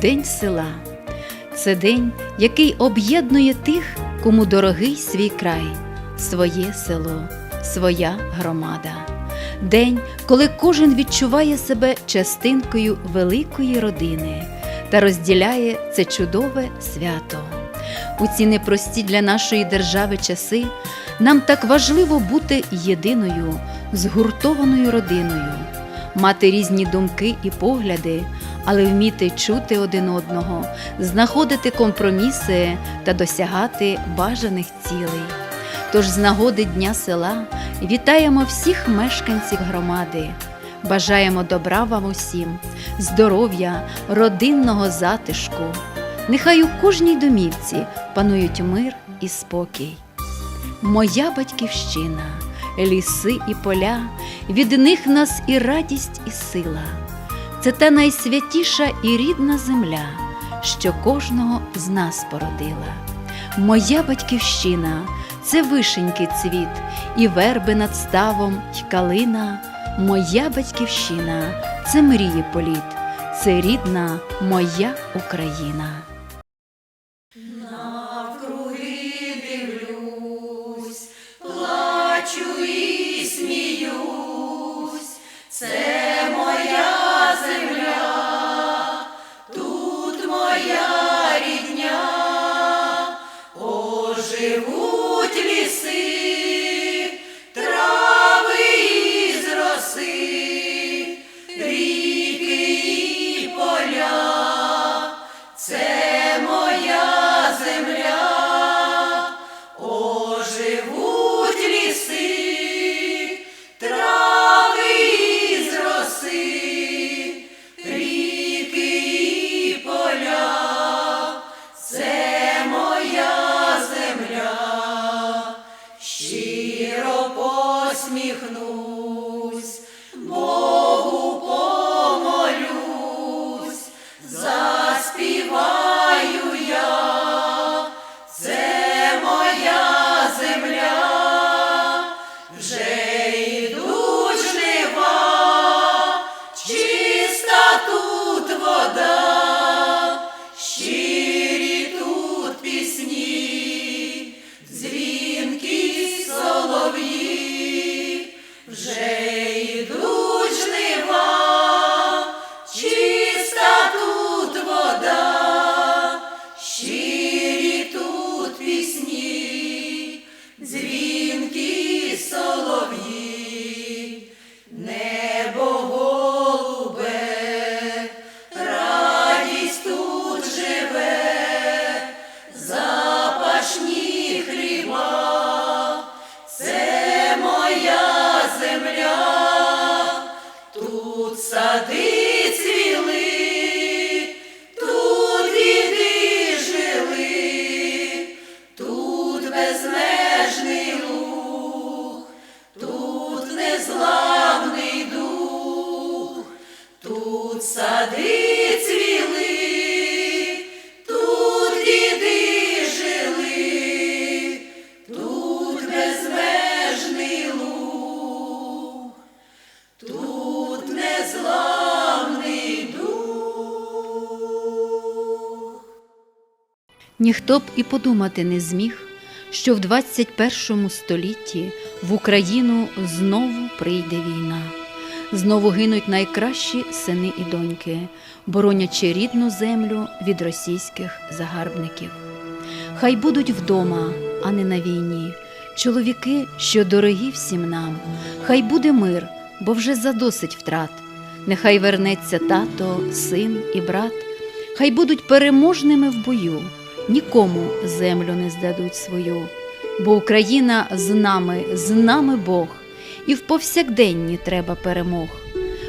День села це день, який об'єднує тих, кому дорогий свій край, своє село, своя громада. День, коли кожен відчуває себе частинкою великої родини та розділяє це чудове свято. У ці непрості для нашої держави часи нам так важливо бути єдиною, згуртованою родиною, мати різні думки і погляди, але вміти чути один одного, знаходити компроміси та досягати бажаних цілей. Тож з нагоди Дня села вітаємо всіх мешканців громади, бажаємо добра вам усім, здоров'я, родинного затишку. Нехай у кожній домівці панують мир і спокій. Моя батьківщина, ліси і поля, від них нас і радість, і сила. Це та найсвятіша і рідна земля, що кожного з нас породила. Моя батьківщина це вишенький цвіт, і верби над ставом, й калина. Моя батьківщина це мрії політ, це рідна моя Україна. Ніхто б і подумати не зміг, що в 21 столітті в Україну знову прийде війна. Знову гинуть найкращі сини і доньки, боронячи рідну землю від російських загарбників. Хай будуть вдома, а не на війні, чоловіки, що дорогі всім нам, хай буде мир, бо вже задосить втрат. Нехай вернеться тато, син і брат, хай будуть переможними в бою, нікому землю не здадуть свою, бо Україна з нами, з нами Бог, і в повсякденні треба перемог.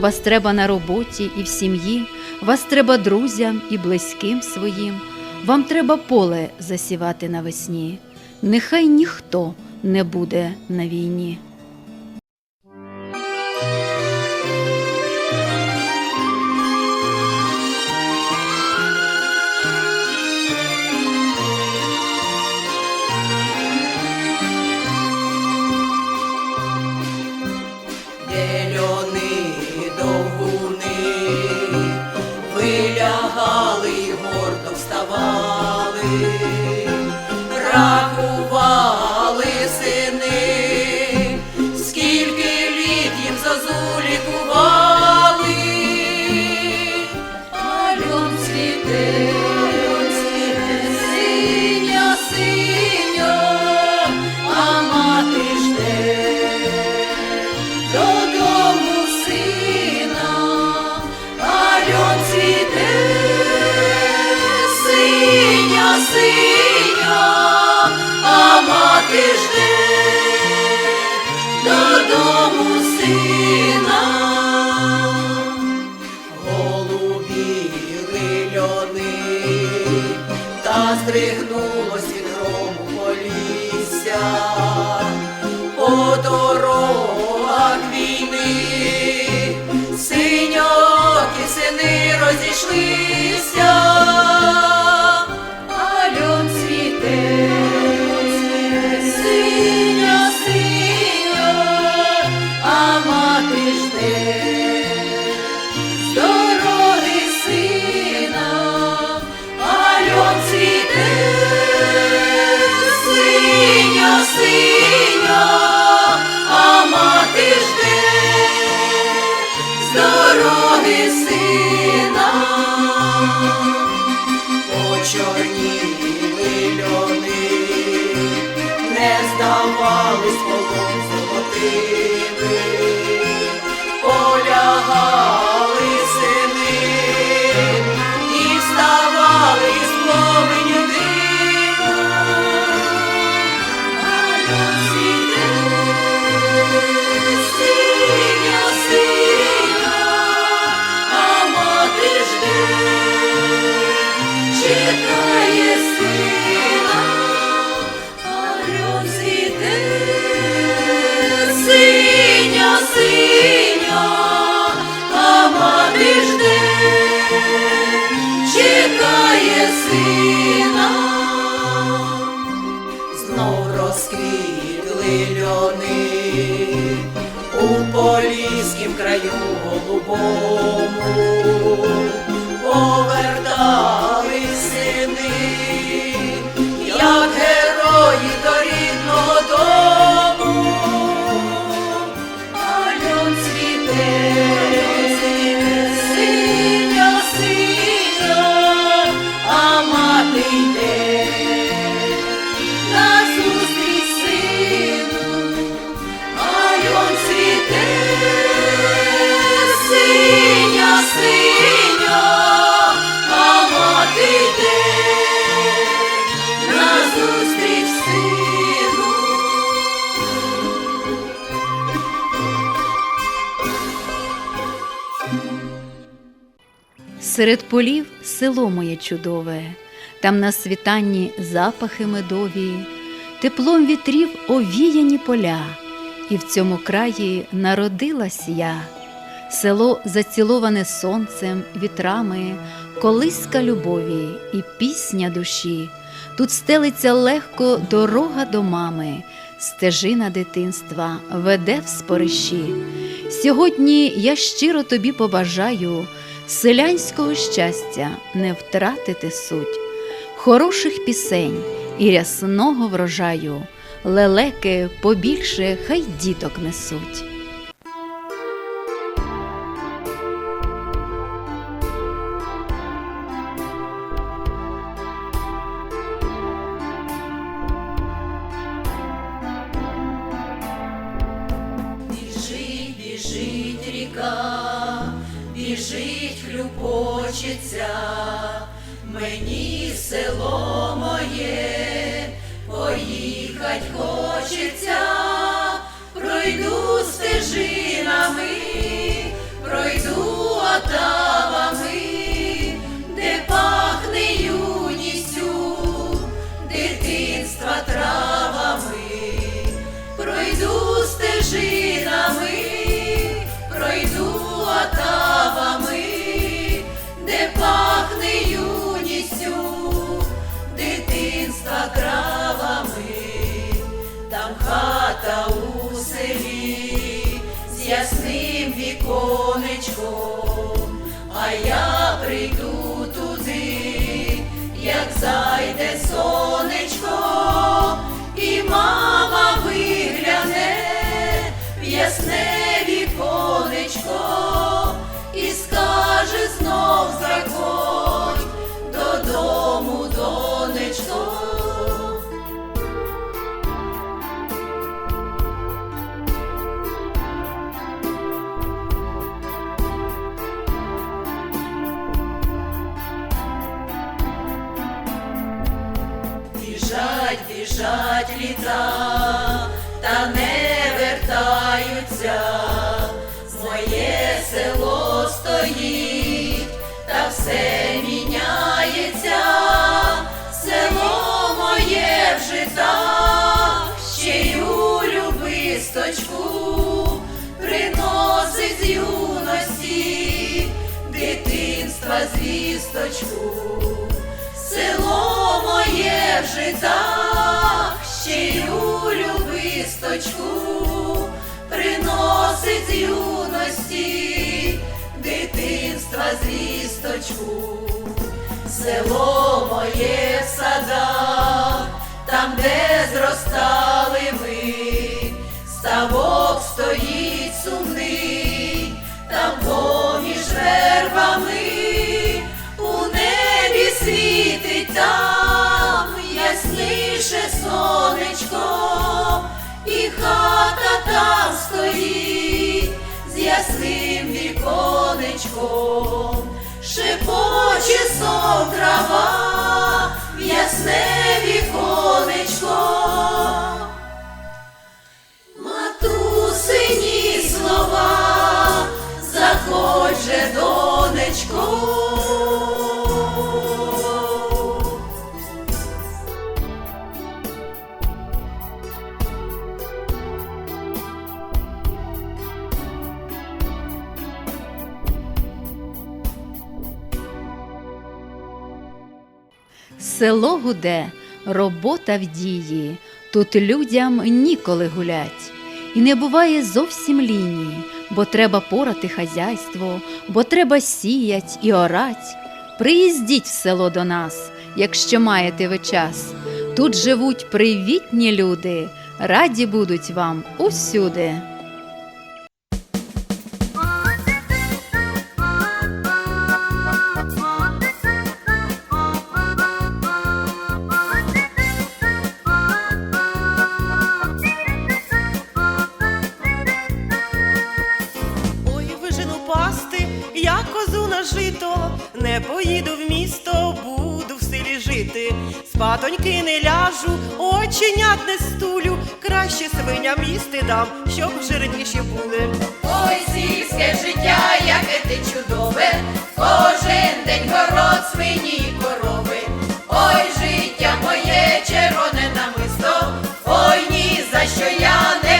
Вас треба на роботі і в сім'ї, вас треба друзям і близьким своїм, вам треба поле засівати навесні. Нехай ніхто не буде на війні. Мати жде додому сина. Голубіли льони, та здригнулось від грому по дорогах війни, синьокі сини розійшлися, золотими чекає сина. Знов розквітли льони у поліськім краю голубому, Серед полів село моє чудове, там на світанні запахи медові, теплом вітрів овіяні поля, і в цьому краї народилась я. Село заціловане сонцем, вітрами, колиска любові і пісня душі. Тут стелиться легко дорога до мами, стежина дитинства веде в спориші. Сьогодні я щиро тобі побажаю селянського щастя не втратити суть, хороших пісень і рясного врожаю, лелеки побільше хай діток несуть. Біжить, ріка, біжить, хлюпочеться, мені село моє, поїхать хочеться, пройду стежинами, пройду отавами, вертаються. Моє село стоїть, та все міняється. Село моє вже так, ще й у любисточку приносить юності дитинства звісточку. Село моє вже так, ще й у любисточку приносить юності дитинства звісточку. Село моє в садах, там, де зростали ми, ставок стоїть сумний, там поміж вербами. У небі світить там ясніше сонечко, і хата там стоїть з ясним віконечком, шепоче сон трава в ясне віконечко. Село гуде, робота в дії, тут людям ніколи гулять. І не буває зовсім лінії, бо треба порати хазяйство, бо треба сіять і орать. Приїздіть в село до нас, якщо маєте ви час. Тут живуть привітні люди, раді будуть вам усюди. Не поїду в місто, буду в селі жити. Спатоньки не ляжу, оченят не стулю, краще свиням їсти дам, щоб жирніші були. Ой, сільське життя, яке ти чудове, кожен день город свині корови. Ой, життя моє червоне намисто, ой, ні за що я не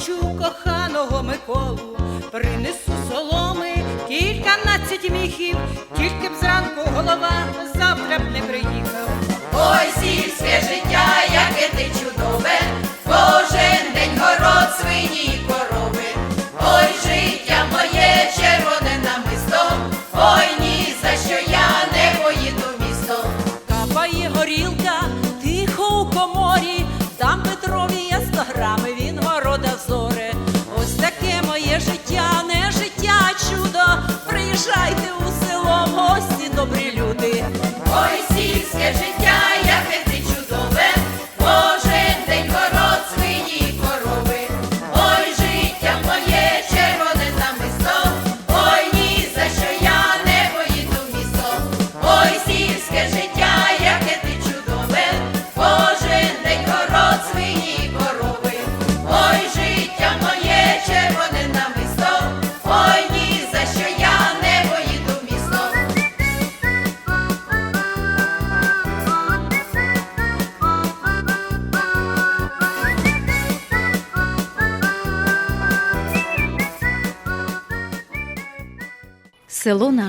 побачу коханого Миколу, принесу соломи, кільканадцять міхів, тільки б зранку голова завтра б не приїхав. Ой, сільське життя, яке ти чудове, сільське життя, яке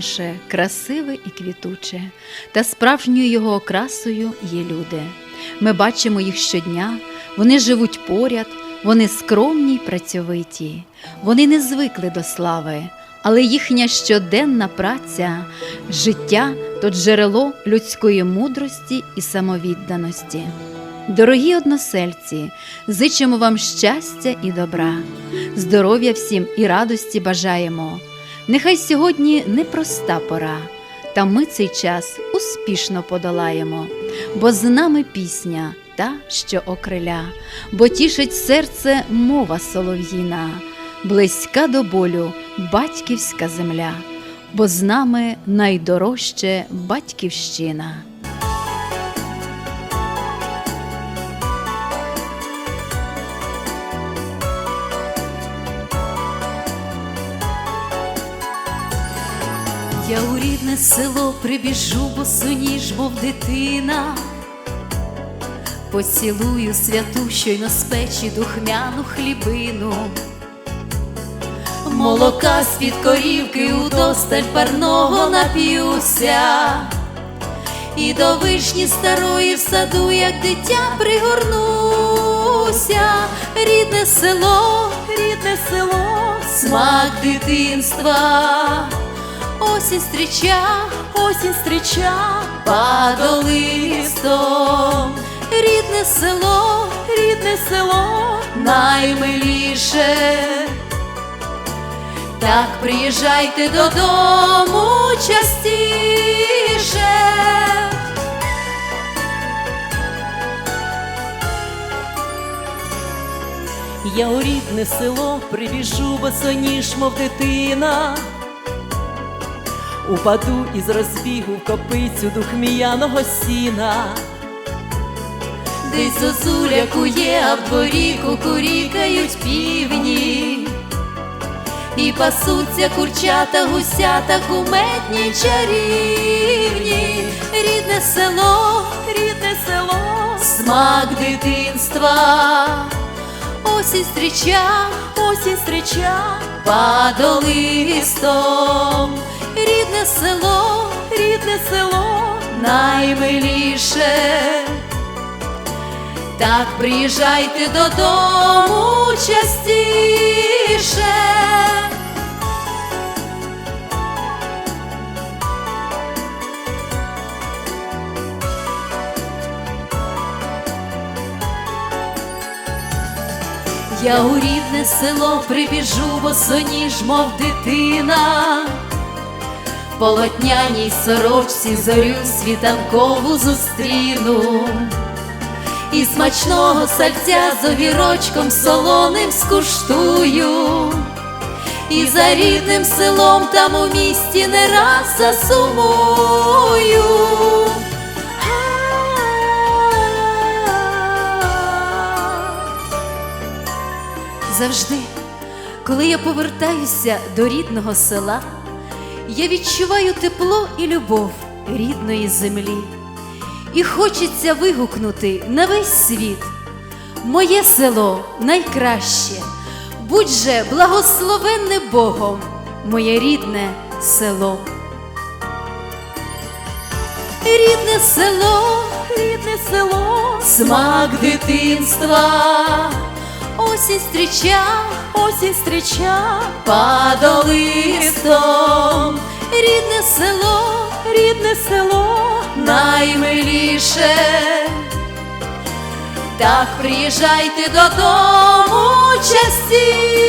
наше красиве і квітуче, та справжньою його окрасою є люди. Ми бачимо їх щодня, вони живуть поряд, вони скромні й працьовиті, вони не звикли до слави, але їхня щоденна праця, життя то джерело людської мудрості і самовідданості. Дорогі односельці, зичимо вам щастя і добра, здоров'я всім і радості бажаємо. Нехай сьогодні непроста пора, та ми цей час успішно подолаємо, бо з нами пісня та, що окриля, бо тішить серце мова солов'їна, близька до болю батьківська земля, бо з нами найдорожче батьківщина. Я у рідне село прибіжу, босоніж, мов дитина, поцілую святу, щойно з печі духмяну хлібину, молока з-під корівки удосталь парного нап'юся, і до вишні старої в саду, як дитя пригорнуся, рідне село, рідне село, смак дитинства. Осінь стріча, осінь стріча, падолистом. Рідне село, рідне село, наймиліше. Так приїжджайте додому частіше. Я у рідне село прибіжу босоніж, мов дитина. Упаду із розбігу в копицю духміяного сіна. Десь зозуля кує, а в дворі кукурікають півні. І пасуться курчата, гусята, куметні чарівні. Рідне село, рідне село, смак дитинства. Осінь стріча, осінь стріча, падолистом. Рідне село, рідне село, наймиліше. Так приїжджайте додому частіше. Я у рідне село прибіжу, босоніж, мов дитина. Полотняній сорочці зорю світанкову зустріну. І смачного сальця з огірочком солоним скуштую. І за рідним селом там у місті не раз засумую. Завжди, коли я повертаюся до рідного села, я відчуваю тепло і любов рідної землі. І хочеться вигукнути на весь світ. Моє село найкраще, будь же благословенне Богом, моє рідне село. Рідне село, рідне село, смак дитинства. Осінь стріча, осінь стріча, падолистом рідне село, рідне село наймиліше. Так приїжджайте додому частіше.